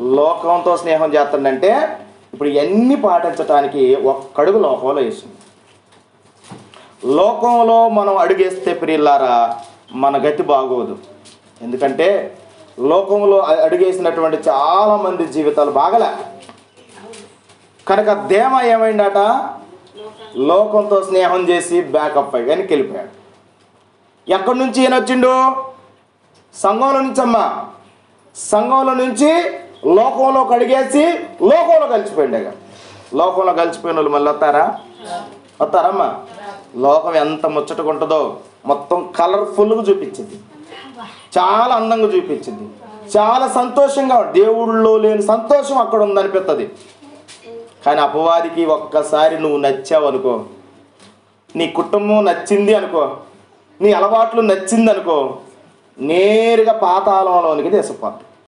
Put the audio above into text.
లోకంతో స్నేహం చేస్తుందంటే ఇప్పుడు ఇవన్నీ పాటించడానికి ఒక్కడుగు లోకంలో వేసింది లోకంలో మనం అడుగేస్తే ప్రియులారా మన గతి బాగోదు. ఎందుకంటే లోకంలో అడుగేసినటువంటి చాలామంది జీవితాలు బాగలే. కనుక దేమ ఏమైందట? లోకంతో స్నేహం చేసి బ్యాకప్ అయ్యి వెనక్కి వెళ్ళిపోయాడు ఎక్కడి నుంచి ఈయన వచ్చిండు? సంఘంలో నుంచమ్మా. సంఘంలో నుంచి లోకంలో కడిగేసి లోకంలో కలిసిపోయింది లోకంలో కలిసిపోయిన వాళ్ళు మళ్ళీ వస్తారా? వస్తారమ్మా. లోకం ఎంత ముచ్చటగా ఉంటుందో మొత్తం కలర్ఫుల్గా చూపించింది. చాలా అందంగా చూపించింది. చాలా సంతోషంగా ఉంది. దేవుళ్ళలో లేని సంతోషం అక్కడ ఉందనిపిస్తుంది కానీ అపవాదికి ఒక్కసారి నువ్వు నచ్చావు అనుకో నీ కుటుంబం నచ్చింది అనుకో నీ అలవాట్లు నచ్చింది అనుకో నేరుగా పాతాళంలోనికి తీసుకుపోతావు.